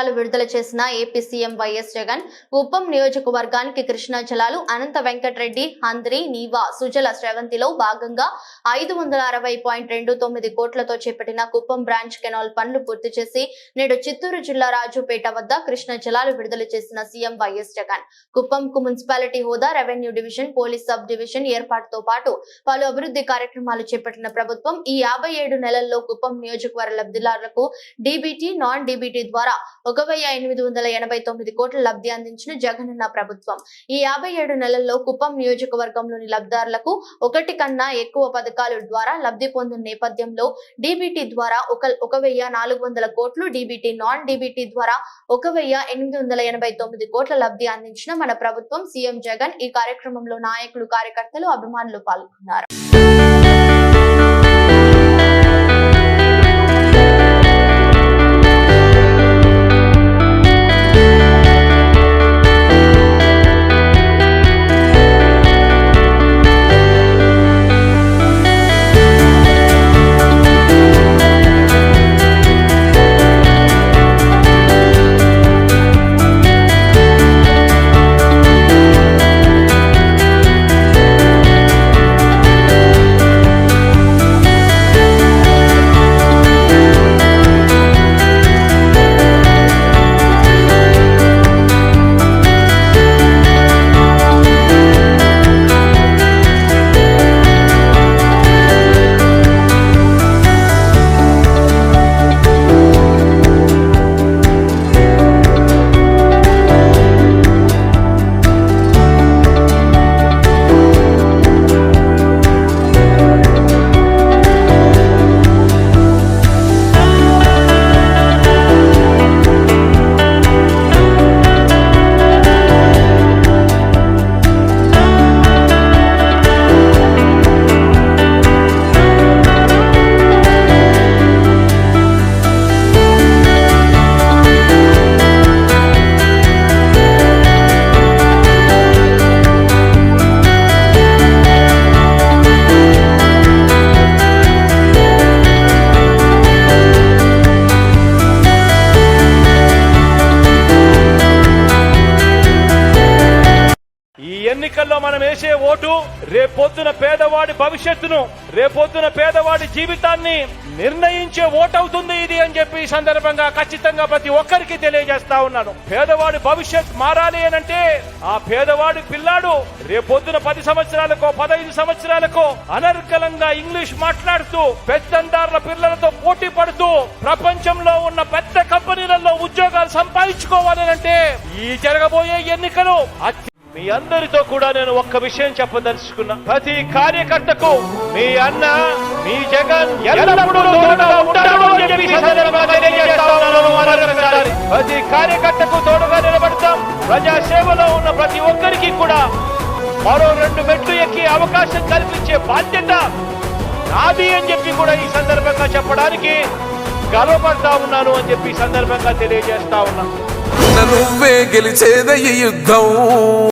జలాలు విడుదల చేసిన AP CM YS Jagan Kuppam నియోజకవర్గానికి కృష్ణా జలాలు అనంత వెంకటరెడ్డి హంద్రి నీవా సుజల శ్రవంతిలో భాగంగా ఐదు వందల అరవై పాయింట్ రెండు తొమ్మిది కోట్లతో చేపట్టిన కుప్పం బ్రాంచ్ కెనాల్ పనులు పూర్తి చేసి నేడు చిత్తూరు జిల్లా రాజుపేట వద్ద కృష్ణా జలాలు విడుదల చేసిన సీఎం వైఎస్ జగన్. కుప్పంకు మున్సిపాలిటీ హోదా revenue division police sub division ఏర్పాటుతో పాటు పలు అభివృద్ధి కార్యక్రమాలు చేపట్టిన ప్రభుత్వం ఈ యాభై ఏడు నెలల్లో కుప్పం నియోజకవర్గ లబ్ధిదారులకు డీబీటీ నాన్ డీబీటీ ద్వారా ఒక వెయ్యి ఎనిమిది వందల ఎనభై తొమ్మిది కోట్ల లబ్ధి అందించిన జగనన్న ప్రభుత్వం. ఈ యాభై ఏడు నెలల్లో కుప్పం నియోజకవర్గంలోని లబ్ధిదారులకు ఒకటి కన్నా ఎక్కువ పథకాల ద్వారా లబ్ధి పొందిన నేపథ్యంలో డీబీటీ ద్వారా ఒక ఒక వెయ్యి నాలుగు వందల కోట్లు డీబీటీ నాన్ డీబీటీ ద్వారా ఒక వెయ్యి ఎనిమిది వందల ఎనభై తొమ్మిది కోట్ల లబ్ధి అందించిన మన ప్రభుత్వం సీఎం జగన్ ఈ కార్యక్రమంలో నాయకులు కార్యకర్తలు అభిమానులు పాల్గొన్నారు. ఎన్నికల్లో మనం వేసే ఓటు రేపొద్దున పేదవాడి భవిష్యత్తును రేపొద్దున పేదవాడి జీవితాన్ని నిర్ణయించే ఓటు అవుతుంది ఇది అని చెప్పి ఈ సందర్భంగా ఖచ్చితంగా ప్రతి ఒక్కరికి తెలియజేస్తా ఉన్నాను. పేదవాడి భవిష్యత్ మారాలి అనంటే ఆ పేదవాడి పిల్లాడు రేపొద్దున పది సంవత్సరాలకో పదహైదు సంవత్సరాలకో అనర్గలంగా ఇంగ్లీష్ మాట్లాడుతూ పెద్దందారుల పిల్లలతో పోటీ పడుతూ ప్రపంచంలో ఉన్న పెద్ద కంపెనీలలో ఉద్యోగాలు సంపాదించుకోవాలి అంటే ఈ జరగబోయే ఎన్నికలు అత్య మీ అందరితో కూడా నేను ఒక్క విషయం చెప్పదలుచుకున్నా. ప్రతి కార్యకర్తకు మీ అన్న మీ జగన్ ప్రతి కార్యకర్తకు తోడుగా నిలబడతాం. ప్రజా సేవలో ఉన్న ప్రతి ఒక్కరికి కూడా మరో రెండు మెట్లు ఎక్కి అవకాశం కల్పించే బాధ్యత నాది అని చెప్పి కూడా ఈ సందర్భంగా చెప్పడానికి గర్వపడతా ఉన్నాను అని చెప్పి సందర్భంగా తెలియజేస్తా ఉన్నాను. నువ్వే గెలిచేదయ్య యుద్ధం.